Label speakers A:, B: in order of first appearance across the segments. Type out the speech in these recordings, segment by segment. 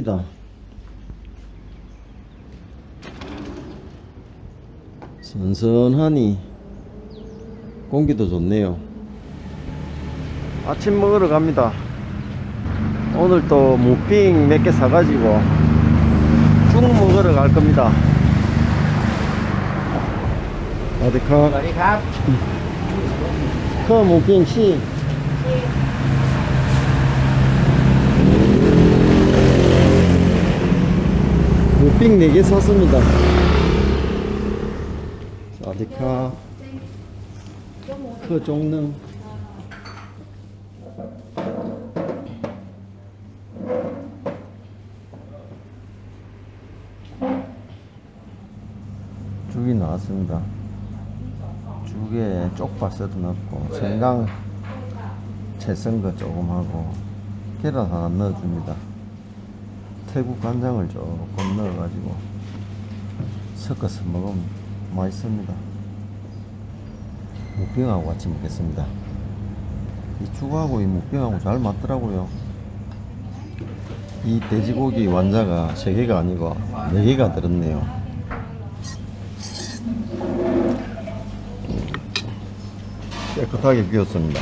A: 큽니다. 선선하니 공기도 좋네요. 아침 먹으러 갑니다. 오늘도 무빙 몇 개 사가지고 쭉 먹으러 갈 겁니다.
B: 어디카 어디카
A: 그 무빙 씨 무빙 4개 샀습니다. 사디카 커 종능 죽이 나왔습니다. 죽에 쪽파스도 넣고 생강 채썬거 조금 하고 계란 하나 넣어줍니다. 태국 간장을 조금 넣어가지고 섞어서 먹으면 맛있습니다. 무빙하고 같이 먹겠습니다. 이 죽하고 이 무빙하고 잘 맞더라고요. 이 돼지고기 완자가 3개가 아니고 4개가 들었네요. 깨끗하게 비웠습니다.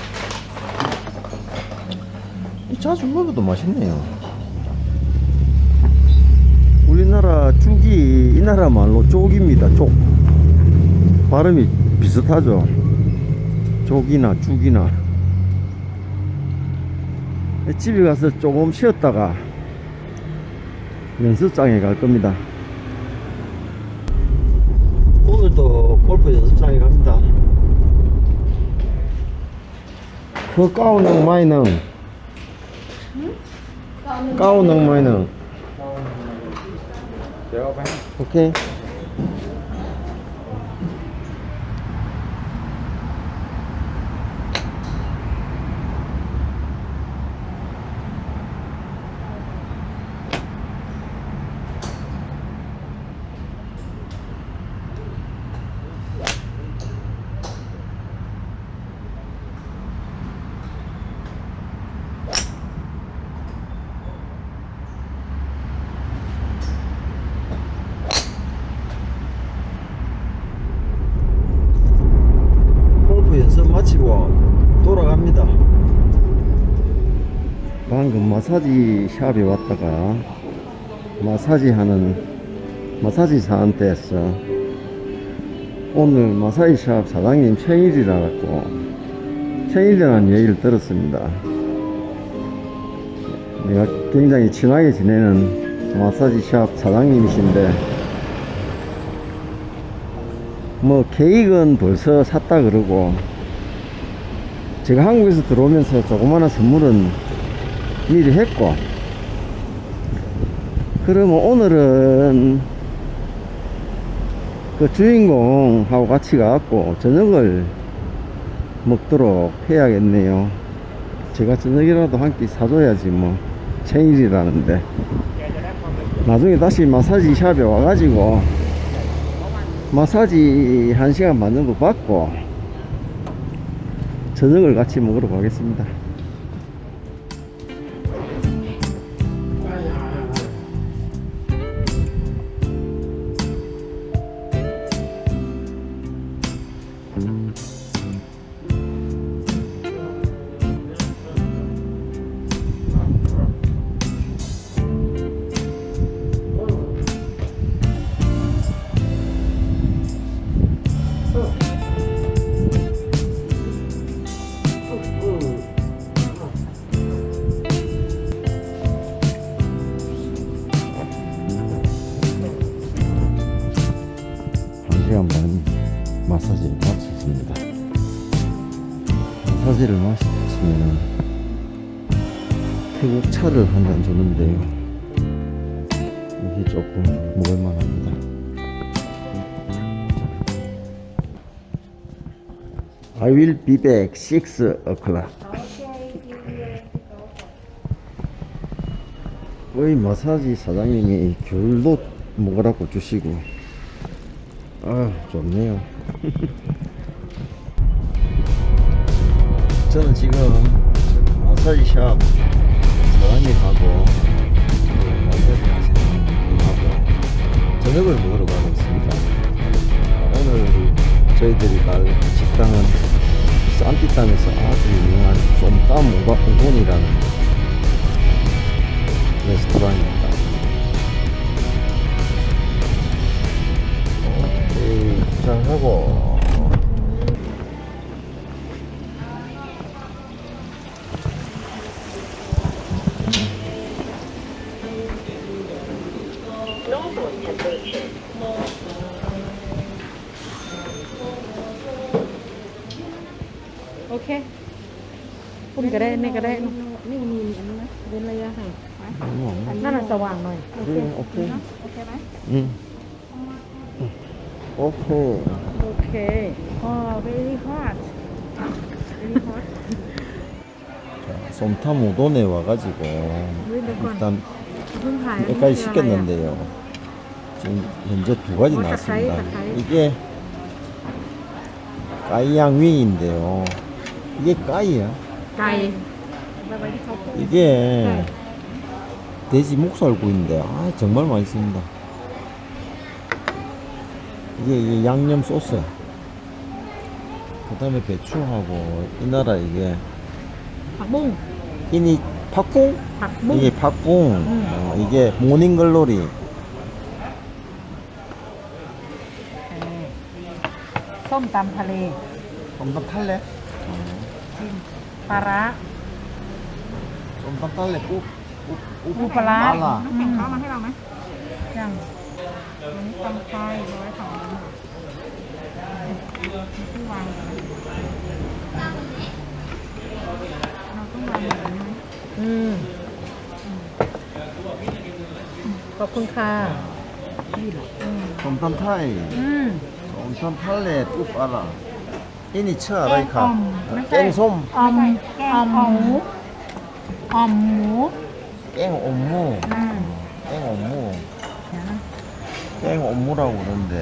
A: 이 자주 먹어도 맛있네요. 우리나라 죽이 이 나라 말로 쪽입니다. 쪽. 발음이 비슷하죠. 쪽이나 죽이나. 집에 가서 조금 쉬었다가 연습장에 갈 겁니다. 오늘도 골프 연습장에 갑니다. 그 까우능 마이능 까우능 마이능
B: เ 마사지
A: 샵에 왔다가 마사지 하는 마사지사한테 했어. 오늘 마사지 샵 사장님 생일이라고 생일이라는 얘기를 들었습니다. 내가 굉장히 친하게 지내는 마사지 샵 사장님이신데 뭐 케이크는 벌써 샀다 그러고 제가 한국에서 들어오면서 조그마한 선물은 미리 했고. 그러면 오늘은 그 주인공하고 같이 가갖고 저녁을 먹도록 해야겠네요. 제가 저녁이라도 한 끼 사줘야지 뭐. 생일이라는데. 나중에 다시 마사지 샵에 와가지고 마사지 한시간 받는 거 받고 저녁을 같이 먹으러 가겠습니다. 한 시간 반 마사지를 마쳤습니다. 마사지를 마치면 태국 차를 한 잔 주는데요. 이게 조금 먹을만 합니다. I will be back 6 o'clock. 거의 마사지 사장님이 귤도 먹으라고 주시고 아 좋네요 저는 지금 마사지 샵 사장님하고 그 마사지 하고 저녁을 먹으러 가고 있습니다. 오늘 저희들이 갈 식당은 산티탄에서 아주 유명한 쏨땀 우곤이라는 레스토랑입니다. ครับผมโอ
C: เคคุณก็ได้ไม่ก็ได้
D: นี่มีอันนั้นะเป็นระยะห่าง
C: นั่นะสว่างหน่อย
A: โอเค
D: โอเคไหม
A: อืม 오케이.
D: 오케이. 아, very hot. Very hot.
A: 자, 솜탐 우돈에 와가지고 일단 몇가지 시켰는데요. 지금 현재 두 가지
D: 어,
A: 나왔습니다. 이게 까이양 위인데요. 이게 까이야?
D: 까이.
A: 이게 돼지 목살 구인데 아 정말 맛있습니다. 이게, 이게 양념 소스. 그다음에 배추하고 이 나라 이게
D: ผักบุ้ง
A: 이니 팥궁?
D: ผักบุ้ง
A: 이게 팥궁. 어, 이게 모닝글로리.
C: ส้มตำทะเล
A: 쏨땀 탈래?
C: ปลาร้า
A: 쏨땀 탈래? 꾹. 꾹. 꾹.
C: ปูปลาร้า
A: 빨라.
D: น้ำแข็งเข้ามาให้เราไหม
C: ยัง
D: อันนี้ตำไทยร้อยสองร้อยที่วางเราต้องวางแบบนี้ไหม
C: อืม ขอบคุณค่ะ
D: นี่หออื
A: มผทำไทย
C: อืม
A: ผมทำพาเลตอุปอะไรอันนี้ชื่
C: ออะ
A: ไรครับ
D: แก
A: งอ่อส้
C: มอมอมหมูอมหมู
A: แกง
C: อม
A: หมู อื
C: ม แกงอมหมู
A: 깽옴무라고 그러는데.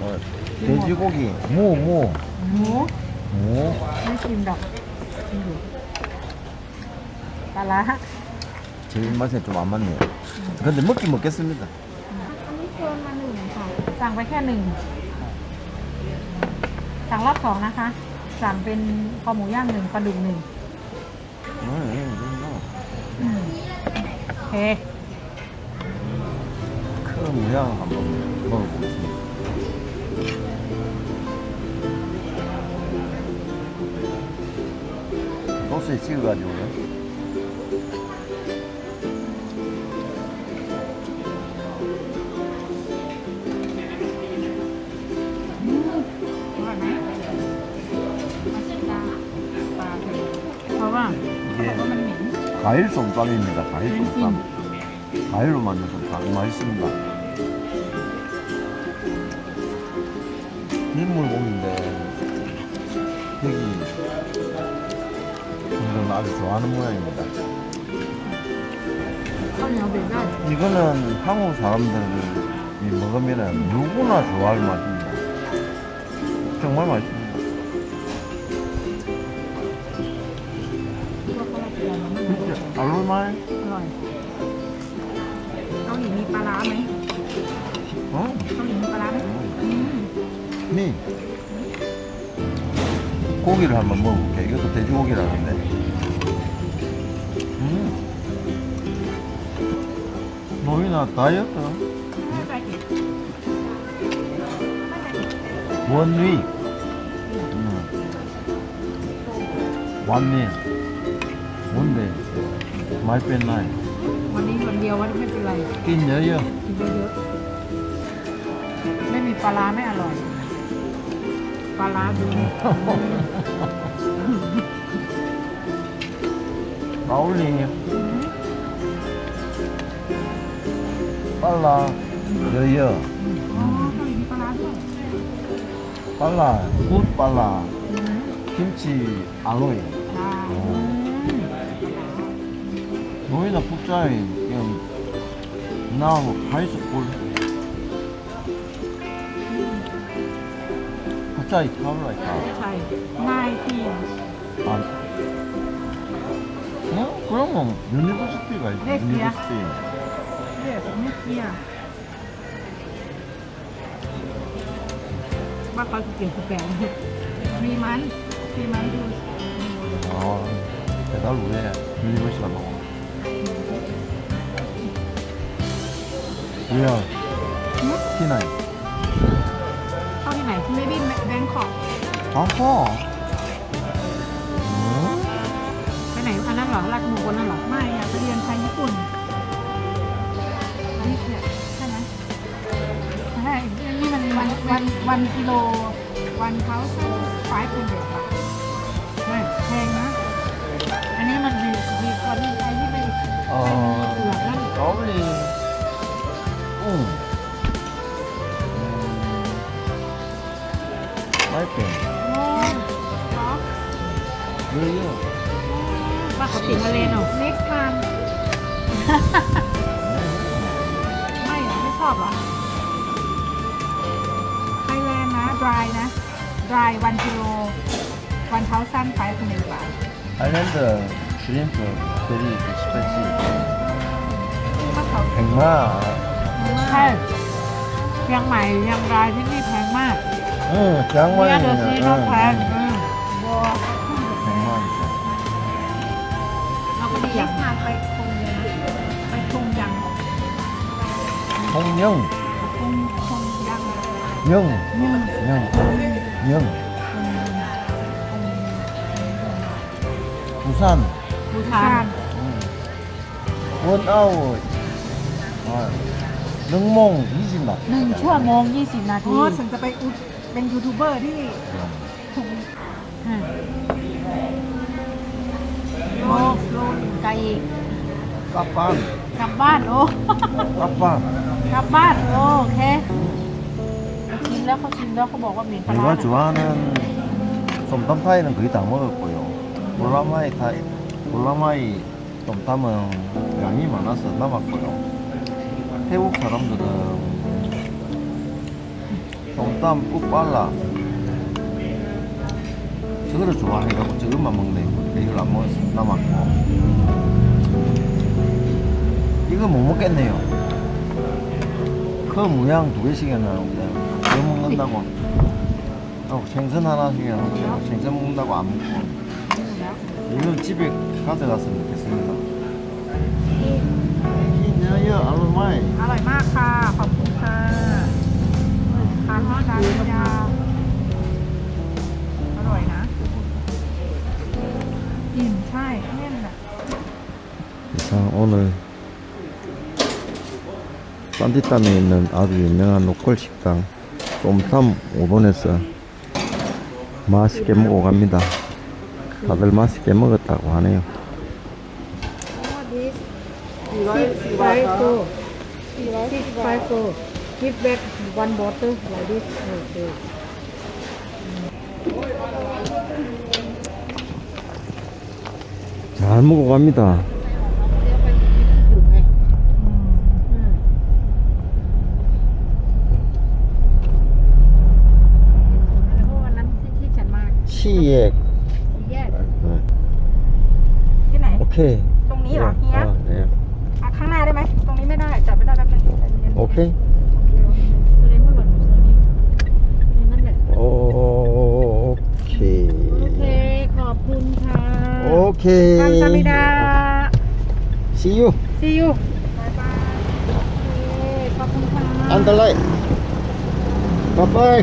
A: 어, 돼지고기. 무, 무.
C: หมู
A: 무.
C: ไม่ชิมดอกชิมอยู่ปลาร้า
A: 제 입맛에 좀 안 맞네요. 근데 먹긴 먹겠습니다.
D: อันนี้เชิญมาหนึ่งค่ะ
C: สั่งไปแค่หนึ่ง สั่งรอบสองนะคะ สั่งเป็นคอหมูย่างหนึ่งปลาดุกหนึ่ง
A: 응, 응, 응,
C: อืมโอเค
A: 먹냐? 안 먹네요. 이거 먹겠습니다. 소스에 찍어가지고요. 과일 솜빵입니다. 과일 솜빵. 과일로 만든 솜빵. 맛있습니다. 인물 고기인데 여기 분들은 아주 좋아하는 모양입니다. 이거는 한국 사람들이 먹으면 누구나 좋아할 맛입니다. 정말 맛있습니다. 진짜
D: 알로마이?
A: 미 고기를 한번 먹어볼게. 이것도 돼지고기라는데. 음. 노인아 다이어트
D: ไม่ไปเก็บ
A: 원위. 음. 완미. 뭔데? 많이 뺐나요?
D: วันนี้วันเดียววันไม่เป็นไร
A: 낀 여여.
D: กินเยอะ
C: ไม่มีปลาร้าไม่อร่อย
D: balada. Paulinha.
A: Palá. Yoyo. Palá. Good palá. 김치
D: 알로에.
A: 노이나 북자인 그냥 나 하이스쿨 국자에 타올라니까
D: ใช่ง่ายที่
A: 아 어? 그러면 유니버시티가 있지
D: 네, 그래요.
A: 유니버시티
C: เนี่ยว่าเขาจะเปลี่ยนแปลงมีมันมีมันดู
A: 아, 배달 후에 밀리버시가 나와. 뭐야? 티나이.
C: maybe Bangkok อ๋
A: อพ่อ
C: ไปไหนอันนั้นเหรอรักหมูคนนั้นเหรอ ไม่อยาไปเรียนไทยญี่ปุ่นนี่เนี่ยใช่ไหมใช่นี่มันวันวันวันกิโลวันเขาใช่ไฟเป็เด็กายวันกิโลวันเท้าสั้นไฟคุณเองว่า
A: Island shrimp very expensive. ที่มะเขาแพง
C: มา
A: ก
C: ใช่เชียงใหม่เชียงรายที่นี่แพงมาก
A: อืมจังหวั
C: เนี่ยเดี๋ซื้น้
A: อ
C: แพงอืมบัว
A: แพงมาก
C: เราก็ดีอยากพาไปคงยังไปคงยัง
A: คงยัง
C: คงคงยัง
A: ยั
C: งยัง
A: 영 영 부산
C: บูชาน
A: 원아웃 아, 능몽 20만
C: หนึ่งชั่วโมงยี่สิบนา
D: อ๋
C: ที
D: อฉันจะไปอุดเป็นยูทูบเบอร์ที่ถูก
C: อืมโอ้โลไกลอีก
A: 까빵
C: กลับบ้านโอ้
A: 까빵
C: กลับบ้านโอเคชิม แล้วเขาชิมแล้วเขาบอกว่าเหม็นปลาร้า
A: 내가
C: น่ะ
A: 좋아하는 쏨땀파이는 거의 다 먹었고요 볼라마이 타이 볼라마이 쏨땀은 양이 많아서 남았고요 태국 사람들은 쏨땀 꾹발라 저거를 좋아해가지고 저것만 먹네 이걸 안 먹어서 남았고 이거 못 먹겠네요 그 무양 두 개씩 해놔놓은데 그거 먹는다고 어, 생선 하나씩 해놓고 생선 먹는다고 안 먹고 이거 집에 가져갔으면 좋겠습니다 이녀여 알로마이
C: อร่อยมากค่ะ ขอบคุณค่ะทานฮอดดานยาวอร่อยนะอิ่มใช่แน่นอ่ะ
A: 자 오늘 산티땀에 있는 아주 유명한 로컬 식당 쏨탐 5번에서 맛있게 먹어 갑니다 다들 맛있게 먹었다고 하네요
C: Six five so. Six five so. Give back one bottle like this. Okay.
A: 잘 먹어갑니다.
C: สี่แยก
A: สี่
C: แยก
D: ที่ไหนตรงนี้เหรอเฮียอะข้างหน้าได้ไหม ตรงนี้ไม่ได้ จับไม่ได้แป๊บนึงโอเค
C: โอ
A: เค
C: โอเค ขอบคุณค่ะ
A: โอเค
D: คำซามิดา
A: see you
C: see you
D: บาย
C: อเคขอบคุณค่ะ
A: อันตรายบ๊ายบาย